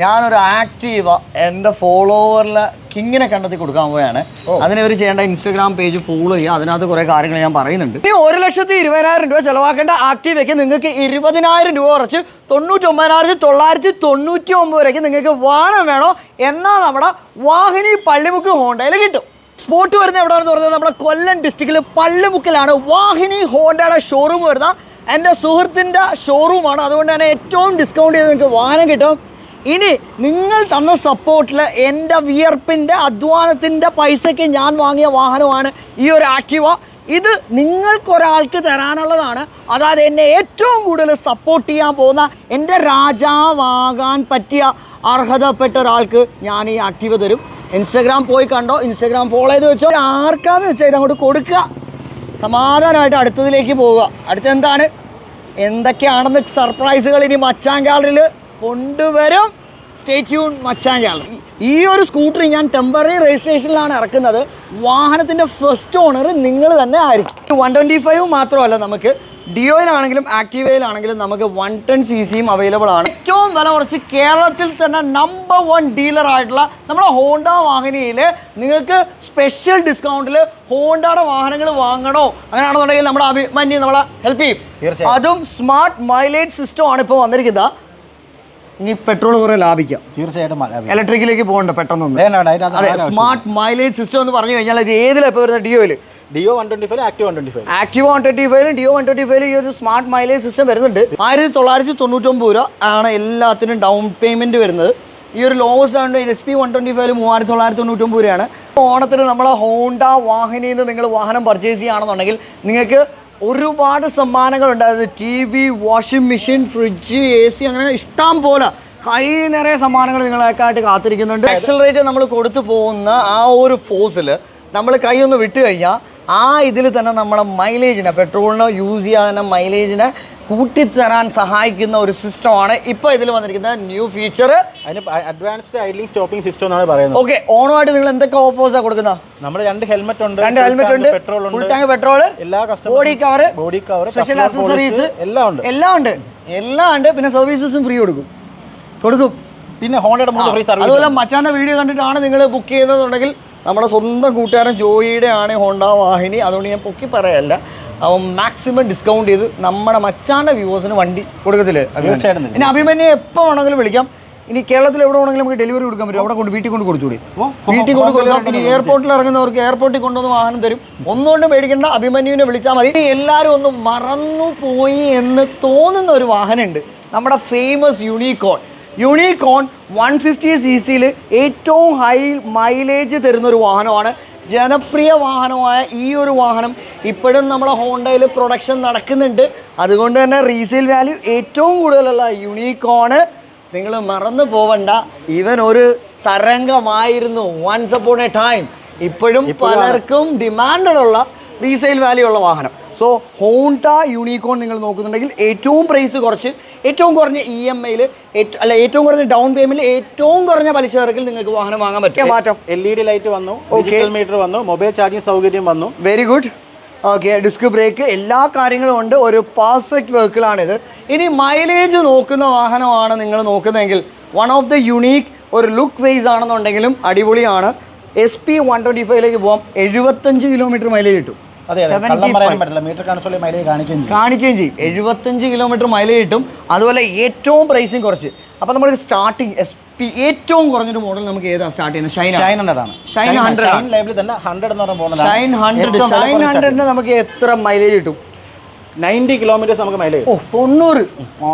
ഞാനൊരു ആക്റ്റീവ എന്റെ ഫോളോവറിലെ കിങ്ങിനെ കണ്ടെത്തി കൊടുക്കാൻ പോവുകയാണ് അതിനെ ഇവർ ചെയ്യേണ്ട ഇൻസ്റ്റാഗ്രാം പേജ് ഫോളോ ചെയ്യുക. അതിനകത്ത് കുറേ കാര്യങ്ങൾ ഞാൻ പറയുന്നുണ്ട്. ഇനി ഒരു ലക്ഷത്തി ഇരുപതിനായിരം രൂപ ചിലവാക്കേണ്ട ആക്റ്റീവയ്ക്ക് നിങ്ങൾക്ക് ഇരുപതിനായിരം രൂപ കുറച്ച് തൊണ്ണൂറ്റി ഒമ്പതിനായിരത്തി തൊള്ളായിരത്തി തൊണ്ണൂറ്റി ഒമ്പത് വരയ്ക്ക് നിങ്ങൾക്ക് വാഹനം വേണോ എന്നാൽ നമ്മുടെ വാഹിനി പള്ളിമുക്ക് ഹോണ്ടയിൽ കിട്ടും. സ്പോട്ട് വരുന്നത് എവിടെയാണെന്ന് പറഞ്ഞാൽ നമ്മുടെ കൊല്ലം ഡിസ്ട്രിക്റ്റിൽ പള്ളിമുക്കിലാണ് വാഹിനി ഹോണ്ടയുടെ ഷോറൂം വരുന്ന എന്റെ സുഹൃത്തിന്റെ ഷോറൂമാണ് അതുകൊണ്ട് തന്നെ ഏറ്റവും ഡിസ്കൗണ്ട് ചെയ്ത് നിങ്ങൾക്ക് വാഹനം കിട്ടും. ഇനി നിങ്ങൾ തന്ന സപ്പോർട്ടിൽ എന്റെ വിയർപ്പിന്റെ അധ്വാനത്തിന്റെ പൈസയ്ക്ക് ഞാൻ വാങ്ങിയ വാഹനമാണ് ഈ ഒരു ആക്ടിവ. ഇത് നിങ്ങൾക്കൊരാൾക്ക് തരാനുള്ളതാണ്. അതായത് എന്നെ ഏറ്റവും കൂടുതൽ സപ്പോർട്ട് ചെയ്യാൻ പോകുന്ന എന്റെ രാജാവാകാൻ പറ്റിയ അർഹതപ്പെട്ട ഒരാൾക്ക് ഞാൻ ഈ ആക്റ്റീവ് തരും. ഇൻസ്റ്റഗ്രാം പോയി കണ്ടോ? ഇൻസ്റ്റഗ്രാം ഫോളോ ചെയ്ത് വെച്ചോ. ആർക്കാന്ന് വെച്ചാൽ ഇതങ്ങോട്ട് കൊടുക്കുക. സമാധാനമായിട്ട് അടുത്തതിലേക്ക് പോവുക. അടുത്തെന്താണ്? എന്തൊക്കെയാണെന്ന് സർപ്രൈസുകൾ ഇനി മച്ചാൻ ഗാലറിയിൽ കൊണ്ടുവരും. സ്റ്റേറ്റ്യൂൺ മച്ചാൻ ഈ ഒരു സ്കൂട്ടർ ഞാൻ ടെമ്പററി രജിസ്ട്രേഷനിലാണ് ഇറക്കുന്നത്. വാഹനത്തിന്റെ ഫസ്റ്റ് ഓണർ നിങ്ങൾ തന്നെ ആയിരിക്കും. വൺ ട്വന്റി ഫൈവ് മാത്രമല്ല നമുക്ക്. ഡിയോയിലാണെങ്കിലും ആക്റ്റീവയിലാണെങ്കിലും നമുക്ക് വൺ ടെൻ സി സിയും അവൈലബിൾ ആണ്. ഏറ്റവും വില കുറച്ച് കേരളത്തിൽ തന്നെ നമ്പർ വൺ ഡീലർ ആയിട്ടുള്ള നമ്മുടെ ഹോണ്ട വാഹനയിൽ നിങ്ങൾക്ക് സ്പെഷ്യൽ ഡിസ്കൗണ്ടിൽ ഹോണ്ടയുടെ വാഹനങ്ങൾ വാങ്ങണോ? അങ്ങനെയാണെന്നുണ്ടെങ്കിൽ നമ്മുടെ അഭിമന്യു നമ്മളെ ഹെൽപ്പ് ചെയ്യും. അതും സ്മാർട്ട് മൈലേജ് സിസ്റ്റം ആണ് ഇപ്പോൾ വന്നിരിക്കുന്നത്. ഇനി പെട്രോൾ കുറെ ലാഭിക്കാം. തീർച്ചയായിട്ടും ഇലക്ട്രിക്കിലേക്ക് പോകണ്ട അതിനകത്ത് അതെ സ്മാർട്ട് മൈലേജ് സിസ്റ്റം എന്ന് പറഞ്ഞു കഴിഞ്ഞാൽ ഇത് ഏതിലാണ് ഇപ്പോൾ വരുന്നത്? ഡിയോയിൽ Dio one twenty five active one twenty five active one twenty ഫൈവിലും Dio one twenty ഫൈവിലും ഈ ഒരു സ്മാർട്ട് മൈലേജ് സിസ്റ്റം വരുന്നുണ്ട്. ആയിരത്തി തൊള്ളായിരത്തി തൊണ്ണൂറ്റൊമ്പത് രൂപ ആണ് എല്ലാത്തിനും ഡൗൺ പേയ്മെന്റ് വരുന്നത്. ഈ ഒരു ലോവസ്റ്റ് ആണ് S P one twenty five മൂവായിരത്തി തൊള്ളായിരത്തി തൊണ്ണൂറ്റൊമ്പത് രൂപയാണ്. ഓണത്തിന് നമ്മളെ ഹോണ്ട വാഹനയിൽ നിന്ന് നിങ്ങൾ വാഹനം പർച്ചേസ് ചെയ്യുകയാണെന്നുണ്ടെങ്കിൽ നിങ്ങൾക്ക് ഒരുപാട് സമ്മാനങ്ങളുണ്ട്. അതായത് T V washing machine fridge A C അങ്ങനെ ഇഷ്ടം പോലെ കൈ നിറയെ സമ്മാനങ്ങൾ നിങ്ങളെക്കായിട്ട് കാത്തിരിക്കുന്നുണ്ട്. ആക്സലറേറ്റ് നമ്മൾ കൊടുത്തു പോകുന്ന ആ ഒരു ഫോഴ്സിൽ നമ്മൾ കൈ ഒന്ന് കഴിഞ്ഞാൽ ആ ഇതിൽ തന്നെ നമ്മുടെ മൈലേജിനെ പെട്രോളിനോ യൂസ് ചെയ്യാതെ തന്നെ മൈലേജിനെ കൂട്ടിത്തരാൻ സഹായിക്കുന്ന ഒരു സിസ്റ്റമാണ് ഇപ്പോൾ ഇതിൽ വന്നിരിക്കുന്ന ന്യൂ ഫീച്ചർ അതിന് അഡ്വാൻസ്ഡ് ഐഡ്ലിംഗ് സ്റ്റോപ്പിംഗ് സിസ്റ്റം എന്നാണ് പറയുന്നത്. ഓക്കെ ഓണമായിട്ട് നിങ്ങൾ എന്തൊക്കെ ഓഫേഴ്സാണ് കൊടുക്കുന്നത് നമ്മൾ രണ്ട് ഹെൽമെറ്റ് ഉണ്ട് രണ്ട് ഹെൽമെറ്റ് ഉണ്ട് പെട്രോൾ ഫുൾ ടാങ്ക് പെട്രോൾ എല്ലാ body cover body cover special accessories എല്ലാം ഉണ്ട്. എല്ലാം ഉണ്ട്. എല്ലാം ഉണ്ട് പിന്നെ സർവീസസും ഫ്രീ കൊടുക്കും. കൊടുക്കും. പിന്നെ ഹോണ്ടയുടെ ഫ്രീ സർവീസ് അതുപോലെ മച്ചാന്റെ വീഡിയോ കണ്ടിട്ടാണ് നിങ്ങൾ ബുക്ക് ചെയ്യുന്നതെന്നുണ്ടെങ്കിൽ നമ്മുടെ സ്വന്തം കൂട്ടുകാരൻ ജോയിയുടെ ആണ് ഹോണ്ട വാഹിനി. അതുകൊണ്ട് ഞാൻ പൊക്കി പറയല്ല. അവൻ മാക്സിമം ഡിസ്കൗണ്ട് ചെയ്ത് നമ്മുടെ മച്ചാന്റെ വ്യൂവേഴ്സിന് വണ്ടി കൊടുക്കത്തില്ലേ? ഇനി അഭിമന്യെ എപ്പോൾ വേണമെങ്കിലും വിളിക്കാം. ഇനി കേരളത്തിൽ എവിടെ വേണമെങ്കിലും നമുക്ക് ഡെലിവറി കൊടുക്കാൻ പറ്റും. അവിടെ കൊണ്ട് വീട്ടിൽ കൊണ്ട് കൊടുത്തുകൂടി. വീട്ടിൽ കൊണ്ട് കൊടുക്കാം ഇനി എയർപോർട്ടിൽ ഇറങ്ങുന്നവർക്ക് എയർപോർട്ടിൽ കൊണ്ടുവന്ന് വാഹനം തരും. ഒന്നുകൊണ്ട് പേടിക്കേണ്ട അഭിമന്യുവിനെ വിളിച്ചാൽ മതി. ഇനി എല്ലാവരും ഒന്ന് മറന്നു പോയി എന്ന് തോന്നുന്ന ഒരു വാഹനമുണ്ട്. നമ്മുടെ famous Unicorn Unicorn one fifty C സിയിൽ ഏറ്റവും ഹൈ മൈലേജ് തരുന്നൊരു വാഹനമാണ്. ജനപ്രിയ വാഹനമായ ഈ ഒരു വാഹനം ഇപ്പോഴും നമ്മളെ ഹോണ്ടയിൽ പ്രൊഡക്ഷൻ നടക്കുന്നുണ്ട്. അതുകൊണ്ട് തന്നെ റീസെയിൽ വാല്യൂ ഏറ്റവും കൂടുതലുള്ള യുണീകോണ് നിങ്ങൾ മറന്നു പോവണ്ട. ഇവൻ ഒരു തരംഗമായിരുന്നു. വൺസ് അപ്പോൺ എ ടൈം ഇപ്പോഴും പലർക്കും ഡിമാൻഡുള്ള റീസെയിൽ വാല്യൂ ഉള്ള വാഹനം. സോ ഹോണ്ട യൂണിക്കോൺ നിങ്ങൾ നോക്കുന്നുണ്ടെങ്കിൽ ഏറ്റവും പ്രൈസ് കുറച്ച് ഏറ്റവും കുറഞ്ഞ ഇ എം ഐയിൽ അല്ല ഏറ്റവും കുറഞ്ഞ ഡൗൺ പേയ്മെന്റ് ഏറ്റവും കുറഞ്ഞ പലിശ നിരക്കിൽ നിങ്ങൾക്ക് വാഹനം വാങ്ങാൻ പറ്റും. മാറ്റം. എൽ ഇ ഡി ലൈറ്റ് വന്നു മീറ്റർ വന്നു മൊബൈൽ ചാർജിംഗ് സൗകര്യം വന്നു. Very good okay disc brake എല്ലാ കാര്യങ്ങളും ഉണ്ട്. ഒരു പെർഫെക്റ്റ് വെഹിക്കിളാണിത് ഇനി മൈലേജ് നോക്കുന്ന വാഹനമാണ് നിങ്ങൾ നോക്കുന്നതെങ്കിൽ വൺ ഓഫ് ദ യുണീക്ക് ഒരു ലുക്ക് വെയ്സ് ആണെന്നുണ്ടെങ്കിലും അടിപൊളിയാണ്. എസ് പി വൺ ട്വന്റി ഫൈവിലേക്ക് പോകാം എഴുപത്തഞ്ച് കിലോമീറ്റർ മൈലേജ് കിട്ടും. അതെ അതെ. കള്ളം 75. മീറ്റർ കൺസോളിൽ മൈലേജ് കാണിക്കുകയും ചെയ്യും. എഴുപത്തഞ്ച് കിലോമീറ്റർ മൈലേജ് കിട്ടും. അതുപോലെ ഏറ്റവും പ്രൈസിങ് കുറച്ച്. അപ്പോൾ നമ്മൾ സ്റ്റാർട്ടിങ് എസ് പി ഏറ്റവും കുറഞ്ഞൊരു മോഡൽ നമുക്ക് ഏതാ സ്റ്റാർട്ട് ചെയ്യുന്നത്? ഷൈൻ ഷൈൻ ഹൺഡ്രഡ് ആണ്. 100 ആണ്. Shine hundred Shine hundred Shine ഹൺഡ്രഡിന് നമുക്ക് എത്ര മൈലേജ് കിട്ടും? നയന്റി കിലോമീറ്റേഴ്സ് നമുക്ക് മൈലേജ് ഓ തൊണ്ണൂറ്.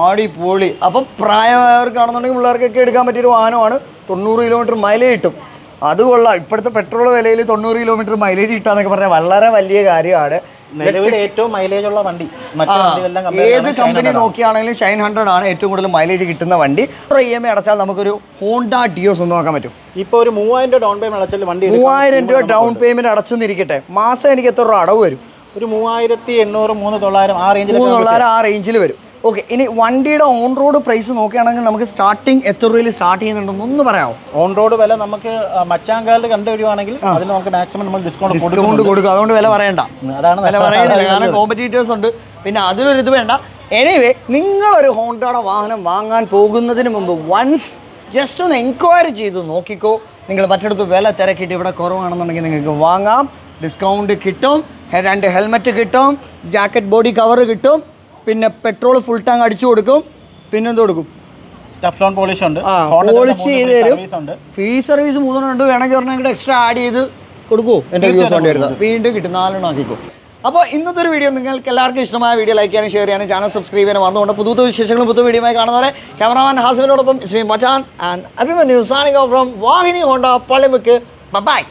ആടി പൊളി അപ്പം പ്രായമായവർക്കാണെന്നുണ്ടെങ്കിൽ പിള്ളേർക്കൊക്കെ എടുക്കാൻ പറ്റിയൊരു വാഹനമാണ്. തൊണ്ണൂറ് കിലോമീറ്റർ മൈലേജ് കിട്ടും. അത് കൊള്ളാം. ഇപ്പോഴത്തെ പെട്രോൾ വിലയിൽ തൊണ്ണൂറ് കിലോമീറ്റർ മൈലേജ് കിട്ടാന്നൊക്കെ പറഞ്ഞാൽ വളരെ വലിയ കാര്യമാണ്. നിലവിൽ ഏറ്റവും മൈലേജ് ഉള്ള വണ്ടി. ഏത് കമ്പനി നോക്കിയാണെങ്കിലും ഷൈൻ ഹൺഡ്രഡ് ആണ് ഏറ്റവും കൂടുതൽ മൈലേജ് കിട്ടുന്ന വണ്ടി. ഇ എം ഐ അടച്ചാൽ നമുക്കൊരു ഹോണ്ട ഡിയോസ് ഒന്ന് നോക്കാൻ പറ്റും. ഇപ്പൊ ഒരു മൂവായിരം രൂപ ഡൗൺ പേയ്മെന്റ് അടച്ചാൽ വണ്ടി മൂവായിരം രൂപ ഡൗൺ പേയ്മെന്റ് അടച്ചെന്നിരിക്കട്ടെ മാസം എനിക്ക് എത്ര രൂപ അടവ് വരും? ഒരു മൂവായിരത്തി എണ്ണൂറ് മൂന്ന് തൊള്ളായിരം ആ റേഞ്ചിൽ മൂന്നുള്ളായിരം ആ റേഞ്ചിൽ വരും. ഓക്കെ ഇനി വണ്ടിയുടെ ഓൺ റോഡ് പ്രൈസ് നോക്കുകയാണെങ്കിൽ നമുക്ക് സ്റ്റാർട്ടിങ് എത്ര രൂപയിൽ സ്റ്റാർട്ട് ചെയ്യുന്നുണ്ടെന്ന് ഒന്ന് പറയാമോ? ഓൺ റോഡ് വില നമുക്ക് മച്ചാങ്കാലിൽ കണ്ടുവരുവാണെങ്കിൽ അതിന് നമുക്ക് മാക്സിമം നമ്മൾ ഡിസ്കൗണ്ട് ഡിസ്കൗണ്ട് കൊടുക്കും കൊടുക്കും അതുകൊണ്ട് വില പറയണ്ട. അതാണ് വില പറയുന്നില്ല കാരണം കോമ്പറ്റീറ്റേഴ്സ് ഉണ്ട്. പിന്നെ അതിലൊരു ഇത് വേണ്ട. എനിവേ നിങ്ങളൊരു ഹോണ്ടയുടെ വാഹനം വാങ്ങാൻ പോകുന്നതിന് മുമ്പ് വൺസ് ജസ്റ്റ് ഒന്ന് എൻക്വയറി ചെയ്ത് നോക്കിക്കോ. നിങ്ങൾ മറ്റിടത്ത് വില തിരക്കിയിട്ട് ഇവിടെ കുറവാണെന്നുണ്ടെങ്കിൽ നിങ്ങൾക്ക് വാങ്ങാം. ഡിസ്കൗണ്ട് കിട്ടും. രണ്ട് ഹെൽമെറ്റ് കിട്ടും. ജാക്കറ്റ് ബോഡി കവർ കിട്ടും. പിന്നെ പെട്രോൾ ഫുൾ ടാങ്ക് അടിച്ചു കൊടുക്കും. പിന്നെ എന്ത് കൊടുക്കും? പോളിഷ് ഉണ്ട്. ആ പോളിഷ് ചെയ്ത് തരും. ഫ്രീ സർവീസ് മൂന്നെണ്ണം ഉണ്ട്. വേണമെങ്കിൽ ഒരെണ്ണം എക്സ്ട്രാ ആഡ് ചെയ്ത് കൊടുക്കുമോ എന്റെ വ്യൂസ് വണ്ടി എടുത്താൽ വീണ്ടും കിട്ടും. നാലെണ്ണം ആക്കിക്കും. അപ്പോൾ ഇന്നത്തെ ഒരു വീഡിയോ നിങ്ങൾക്ക് എല്ലാവർക്കും ഇഷ്ടമായ വീഡിയോ ലൈക്ക് ചെയ്യാനും ഷെയർ ചെയ്യാനും ചാനൽ സബ്സ്ക്രൈബ് ചെയ്യാനും വന്നുകൊണ്ട് പുതു വിശേഷങ്ങളും പുതു വീഡിയോയുമായി കാണുന്നവരെ ക്യാമറാമാൻ ഹാസിനോടൊപ്പം Shri Machan and Abhimanyu സാനിങ് from Vahini Honda Pallimukku. Bye